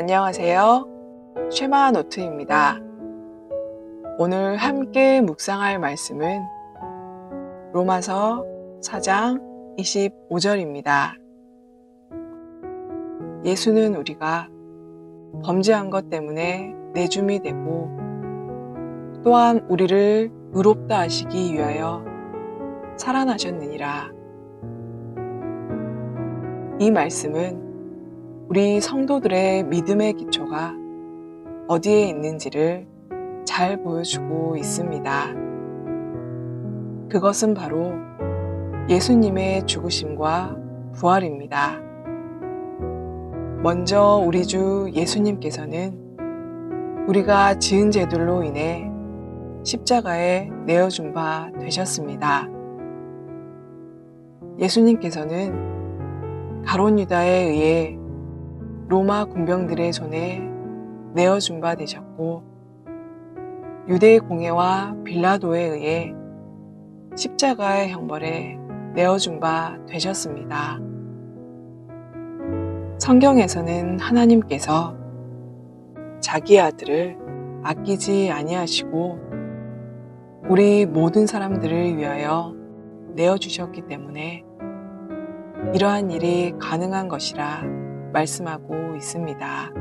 안녕하세요. 쉐마 노트입니다. 오늘 함께 묵상할 말씀은 로마서 4장 25절입니다. 예수는 우리가 범죄한 것 때문에 내줌이 되고 또한 우리를 의롭다 하시기 위하여 살아나셨느니라. 이 말씀은 우리 성도들의 믿음의 기초가 어디에 있는지를 잘 보여주고 있습니다. 그것은 바로 예수님의 죽으심과 부활입니다. 먼저 우리 주 예수님께서는 우리가 지은 죄들로 인해 십자가에 내어준 바 되셨습니다. 예수님께서는 가론 유다에 의해 로마 군병들의 손에 내어준 바 되셨고 유대 공회와 빌라도에 의해 십자가의 형벌에 내어준 바 되셨습니다. 성경에서는 하나님께서 자기 아들을 아끼지 아니하시고 우리 모든 사람들을 위하여 내어주셨기 때문에 이러한 일이 가능한 것이라 말씀하고 있습니다.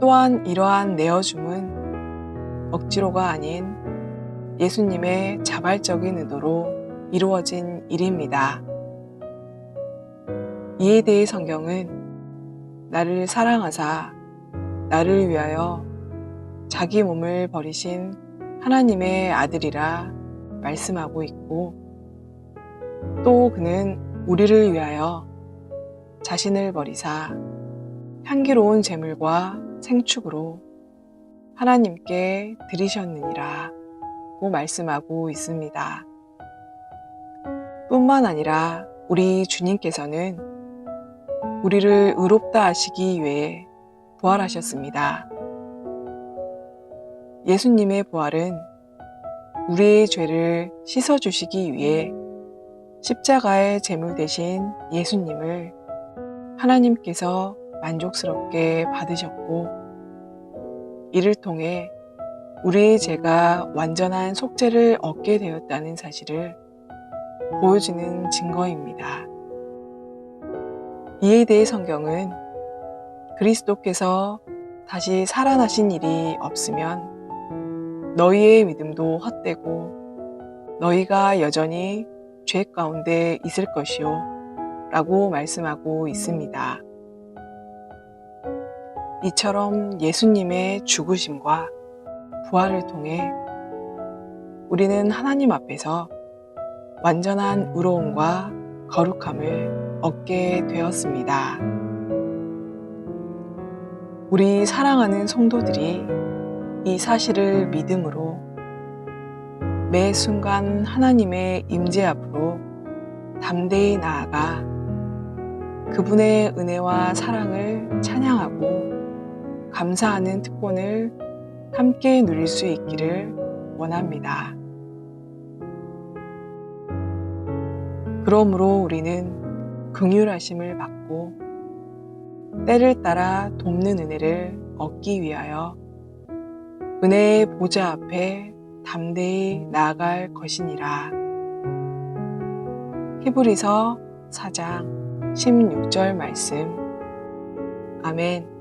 또한 이러한 내어줌은 억지로가 아닌 예수님의 자발적인 의도로 이루어진 일입니다. 이에 대해 성경은 나를 사랑하사 나를 위하여 자기 몸을 버리신 하나님의 아들이라 말씀하고 있고 또 그는 우리를 위하여 자신을 버리사 향기로운 제물과 생축으로 하나님께 드리셨느니라 고 말씀하고 있습니다. 뿐만 아니라 우리 주님께서는 우리를 의롭다 하시기 위해 부활하셨습니다. 예수님의 부활은 우리의 죄를 씻어주시기 위해 십자가의 제물 대신 예수님을 하나님께서 만족스럽게 받으셨고 이를 통해 우리의 죄가 완전한 속죄를 얻게 되었다는 사실을 보여주는 증거입니다. 이에 대해 성경은 그리스도께서 다시 살아나신 일이 없으면 너희의 믿음도 헛되고 너희가 여전히 죄 가운데 있을 것이요 라고 말씀하고 있습니다. 이처럼 예수님의 죽으심과 부활을 통해 우리는 하나님 앞에서 완전한 의로움과 거룩함을 얻게 되었습니다. 우리 사랑하는 성도들이 이 사실을 믿음으로 매 순간 하나님의 임재 앞으로 담대히 나아가 그분의 은혜와 사랑을 찬양하고 감사하는 특권을 함께 누릴 수 있기를 원합니다. 그러므로 우리는 긍휼하심을 받고 때를 따라 돕는 은혜를 얻기 위하여 은혜의 보좌 앞에 담대히 나아갈 것이니라. 히브리서 4장 16절 말씀. 아멘.